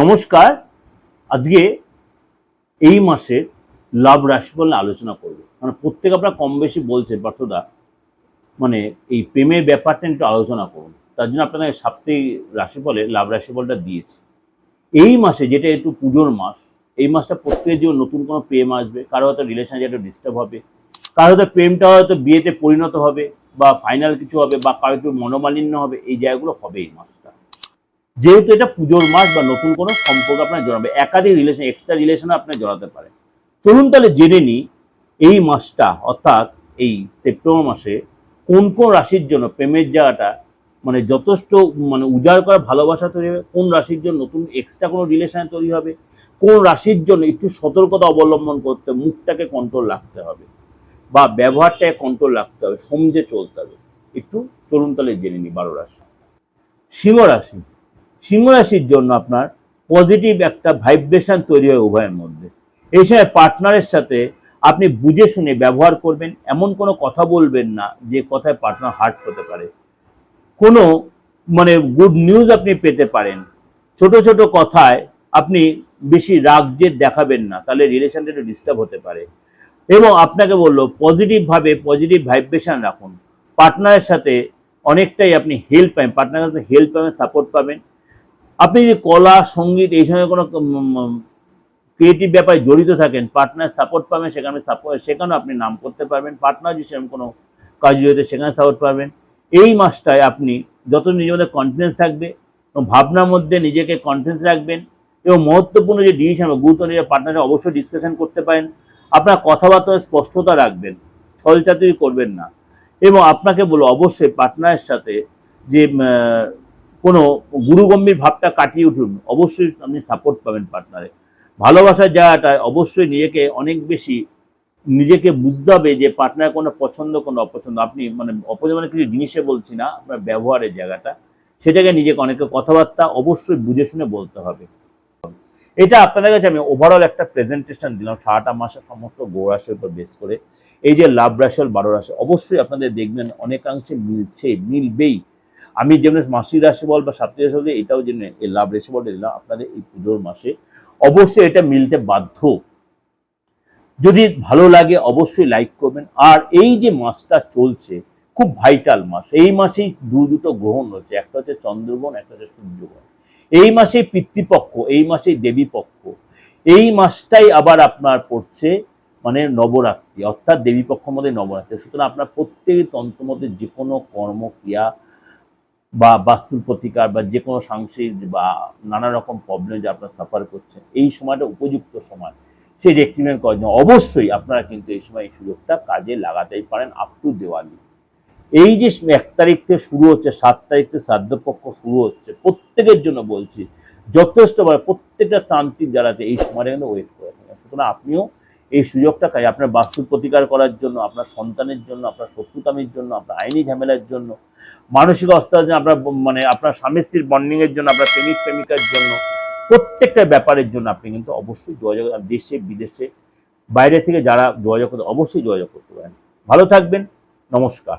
নমস্কার। আজকে এই মাসের লাভ রাশিফল আলোচনা করব। মানে প্রত্যেক আপনারা কম বেশি বলছেন পার্থদা মানে এই প্রেমের ব্যাপারটা একটু আলোচনা করুন। তার জন্য আপনাদের সাপ্তাহিক রাশিফলে লাভ রাশিফলটা দিয়েছি। এই মাসে যেটা একটু পুজোর মাস, এই মাসটা প্রত্যেকের জন্য নতুন কোনো প্রেম আসবে, কারও হয়তো রিলেশন একটু ডিস্টার্ব হবে, কারও হয়তো প্রেমটা হয়তো বিয়েতে পরিণত হবে বা ফাইনাল কিছু হবে বা কারও একটু মনোমালিন্য হবে, এই জায়গাগুলো হবে এই মাসটা। যেহেতু এটা পুজোর মাস বা নতুন কোনো সম্পর্ক আপনার জড়াবে, একাধিক রিলেশন এক্সট্রা রিলেশনে আপনার জড়াতে পারে। চলুন তাহলে জেনে নিই এই মাসটা, অর্থাৎ এই সেপ্টেম্বর মাসে কোন কোন রাশির জন্য প্রেমের জায়গাটা মানে যথেষ্ট মানে উজাড় করা ভালোবাসা তৈরি হবে, কোন রাশির জন্য নতুন এক্সট্রা কোনো রিলেশন তৈরি হবে, কোন রাশির জন্য একটু সতর্কতা অবলম্বন করতে মুখটাকে কন্ট্রোল রাখতে হবে বা ব্যবহারটাকে কন্ট্রোল রাখতে হবে, সমঝে চলতে হবে। একটু চলুন তাহলে জেনে নিই বারো রাশি। সিংহ রাশি। সিংহ রাশির জন্য আপনার পজিটিভ একটা ভাইব্রেশন তৈরি হয় উভয়ের মধ্যে। এই সময় পার্টনারের সাথে আপনি বুঝে শুনে ব্যবহার করবেন, এমন কোনো কথা বলবেন না যে কথায় পার্টনার হার্ট হতে পারে। কোনো মানে গুড নিউজ আপনি পেতে পারেন। ছোট ছোট কথায় আপনি বেশি রাগ জেদ দেখাবেন না, তাহলে রিলেশনটা একটু ডিস্টার্ব হতে পারে। এবং আপনাকে বলল পজিটিভভাবে পজিটিভ ভাইব্রেশন রাখুন। পার্টনারের সাথে অনেকটাই আপনি হেল্প পাবেন। পার্টনারের কাছে হেল্প পাবেন সাপোর্ট পাবেন। আপনি যদি কলা, সংগীত এই সময় কোনো ক্রিয়েটিভ ব্যাপারে জড়িত থাকেন পার্টনার সাপোর্ট পাবেন, সেখানে সাপোর্ট সেখানেও আপনি নাম করতে পারবেন পার্টনার যদি সেরকম কোনো কাজ জড়িত সেখানে সাপোর্ট পাবেন। এই মাসটায় আপনি যত নিজের মধ্যে কনফিডেন্স থাকবে, এবং ভাবনার মধ্যে নিজেকে কনফিডেন্স রাখবেন, এবং মহত্বপূর্ণ যে ডিসিশন গুরুত্ব নিজের পার্টনারের অবশ্যই ডিসকাশন করতে পারেন, আপনার কথাবার্তায় স্পষ্টতা রাখবেন, ছলচাতুরি করবেন না। এবং আপনাকে বলো অবশ্যই পার্টনারের সাথে যে কোনো গুরুগম্ভীর ভাবটা কাটিয়ে উঠুন। অবশ্যই আপনি সাপোর্ট পাবেন পার্টনারে ভালোবাসার জায়গাটায় অবশ্যই নিজেকে অনেক বেশি নিজেকে বুঝতে হবে যে পার্টনার কোনো পছন্দ, কোনো অপছন্দ। আপনি মানে অপছন্দ মানে কিছু জিনিসে বলছি না, আপনার ব্যবহারের জায়গাটা। সেটাকে নিজেকে অনেকে কথাবার্তা অবশ্যই বুঝে শুনে বলতে হবে। এটা আপনাদের কাছে আমি ওভারঅল একটা প্রেজেন্টেশন দিলাম, সারাটা মাসের সমস্ত গৌরাশের উপর বেস করে। এই যে লাভ রাশি বারো রাশি, অবশ্যই আপনাদের দেখবেন অনেকাংশে মিলছে, মিলবেই। আমি যেমন মাসিক রাশি বল বা সাপ্তাহিক রাশি বল এটাও যেমন এই লাভ রাশি বলটা দিলাম আপনাদের এই পুজোর মাসে। অবশ্যই এটা মিলতে বাধ্য। যদি ভালো লাগে অবশ্যই লাইক করবেন। আর এই যে মাসটা চলছে, খুব ভাইটাল মাস। এই মাসেই দু দুটো গ্রহণ হচ্ছে। একটা হচ্ছে চন্দ্রগ্রহণ, একটা হচ্ছে সূর্যগ্রহণ। এই মাসেই পিতৃপক্ষ, এই মাসেই দেবী পক্ষ এই মাসটাই আবার আপনার পড়ছে মানে নবরাত্রি, অর্থাৎ দেবী পক্ষ মধ্যে নবরাত্রি। সুতরাং আপনার প্রত্যেকই তন্ত্রমতে যে কোনো কর্মক্রিয়া বা বাস্তুর প্রতিকার বা যে কোনো সাংসারিক বা নানা রকম প্রবলেম যে আপনারা সাফার করছেন, এই সময়টা উপযুক্ত সময়। সেই রেক্টিমেন্ট করার জন্য অবশ্যই আপনারা কিন্তু এই সময় এই সুযোগটা কাজে লাগাতেই পারেন আপ টু দেওয়ালি এই যে এক তারিখ থেকে শুরু হচ্ছে, সাত তারিখ থেকে শ্রাদ্ধপক্ষ শুরু হচ্ছে, প্রত্যেকের জন্য বলছি, যথেষ্ট প্রত্যেকটা তান্ত্রিক যারা আছে এই সময়টা কিন্তু ওয়েট করে থাকেন। সুতরাং আপনিও এই সুযোগটা কাজে আপনার বাস্তুর প্রতিকার করার জন্য, আপনার সন্তানের জন্য, আপনার শত্রুতামির জন্য, আপনার আইনি ঝামেলার জন্য, মানসিক অবস্থার জন্য, আপনার মানে আপনার স্বামী স্ত্রীর বন্ডিংয়ের জন্য, আপনার প্রেমিক প্রেমিকার জন্য, প্রত্যেকটা ব্যাপারের জন্য আপনি কিন্তু অবশ্যই যোগাযোগ দেশে, বিদেশে, বাইরে থেকে যারা যোগাযোগ করতে অবশ্যই যোগাযোগ করতে পারেন। ভালো থাকবেন। নমস্কার।